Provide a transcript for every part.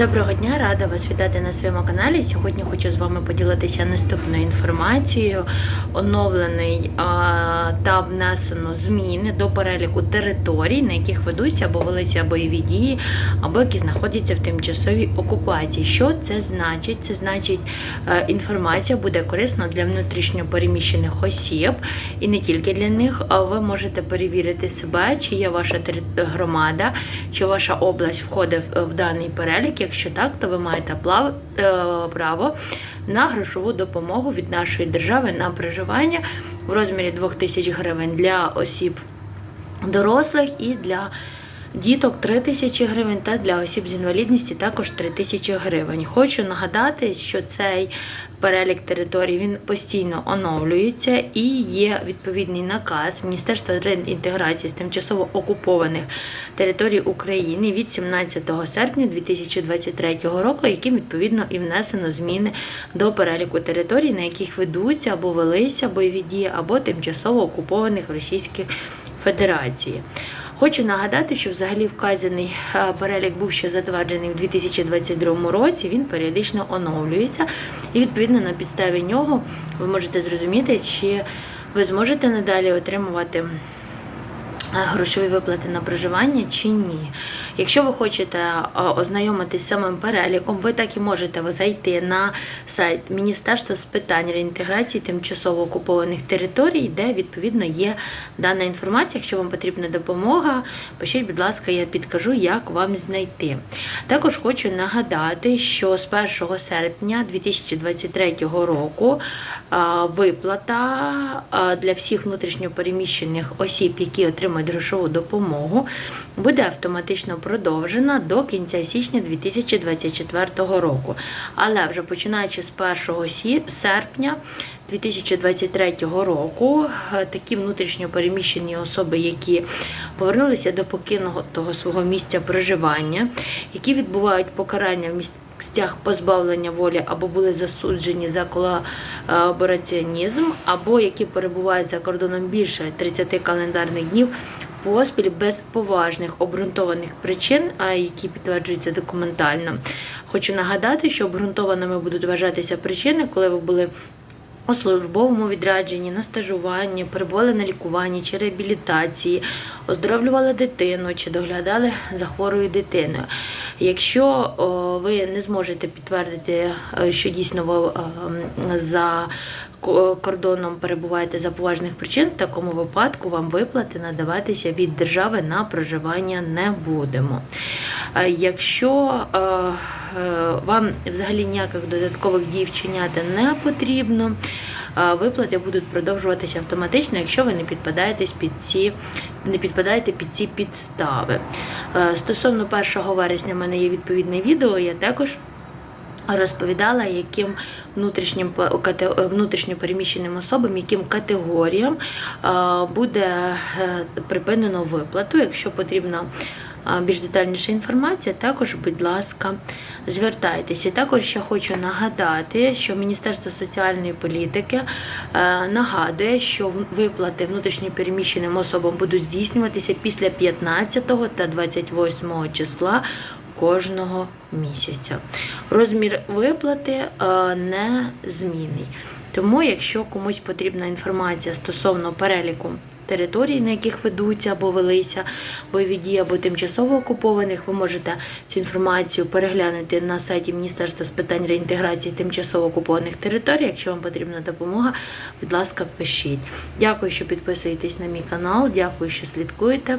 Доброго дня, рада вас вітати на своєму каналі. Сьогодні хочу з вами поділитися наступною інформацією. Оновлений а, та внесено зміни до переліку територій, на яких ведуться або велися бойові дії, або які знаходяться в тимчасовій окупації. Що це значить? Це значить, е, інформація буде корисна для внутрішньопереміщених осіб і не тільки для них. А ви можете перевірити себе, чи є ваша громада, чи ваша область входить в- в даний перелік. Якщо так, то ви маєте е, право на грошову допомогу від нашої держави на проживання в розмірі 2000 гривень для осіб дорослих і для діток 3 тисячі гривень та для осіб з інвалідністю також 3 тисячі гривень. Хочу нагадати, що цей перелік територій він постійно оновлюється і є відповідний наказ Міністерства реінтеграції з тимчасово окупованих територій України від 17 серпня 2023 року, яким відповідно і внесено зміни до переліку територій, на яких ведуться або велися бойові дії, або тимчасово окупованих Російських Федерації. Хочу нагадати, що взагалі вказаний е, перелік був ще затверджений у 2022 році. Він періодично оновлюється, і відповідно на підставі нього ви можете зрозуміти, чи ви зможете надалі отримувати грошові виплати на проживання чи ні. Якщо ви хочете е, ознайомитись з самим переліком, ви так і можете зайти на сайт Міністерства з питань реінтеграції тимчасово окупованих територій, де відповідно є дана інформація. Якщо вам потрібна допомога, пишіть, будь ласка, я підкажу, як вам знайти. Також хочу нагадати, що з 1 серпня 2023 року е, виплата е, для всіх внутрішньопереміщених осіб, які отримують грошову допомогу, буде автоматично продовжена до кінця січня 2024 року. Але вже починаючи з 1 сі- серпня 2023 року е, такі внутрішньопереміщені особи, які повернулися до покинутого свого місця проживання, які відбувають покарання в місцях позбавлення волі або були засуджені за колабораціонізм, або які перебувають за кордоном більше 30 календарних днів поспіль без поважних обґрунтованих причин, а які підтверджуються документально. Хочу нагадати, що обґрунтованими будуть вважатися причини, коли ви були у службовому відрядженні, на стажуванні, перебували на лікуванні чи реабілітації, оздоровлювали дитину чи доглядали за хворою дитиною. Якщо ви не зможете підтвердити, е, що дійсно ви е, за кордоном перебуваєте за поважних причин, в такому випадку вам виплати надаватися від держави на проживання не будемо. Е, Якщо вам взагалі ніяких додаткових дій вчиняти не потрібно, виплати будуть продовжуватися автоматично, якщо ви не підпадаєте під ці, не підпадаєте під ці підстави. Е, Стосовно 1 вересня в мене є відповідне відео, я також розповідала, яким внутрішнім кате- внутрішньо переміщеним особам, яким категоріям е, буде е, припинено виплату. Якщо потрібна е, більш детальніша інформація, також, будь ласка, звертайтеся. Також я хочу нагадати, що Міністерство соціальної політики е, нагадує, що виплати внутрішньо переміщеним особам будуть здійснюватися після 15 та 28 числа кожного місяця. Розмір виплати е, не змінний. Тому, якщо комусь потрібна інформація стосовно переліку територій, на яких ведуться або велися бойові дії, або тимчасово окупованих, ви можете цю інформацію переглянути на сайті Міністерства з питань реінтеграції тимчасово окупованих територій. Якщо вам потрібна допомога, будь ласка, пишіть. Дякую, що підписуєтесь на мій канал. Дякую, що слідкуєте.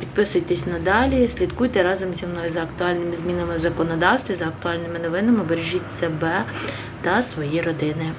Підписуйтесь надалі, слідкуйте разом зі мною за актуальними змінами в законодавстві, за актуальними новинами. Бережіть себе та свої родини.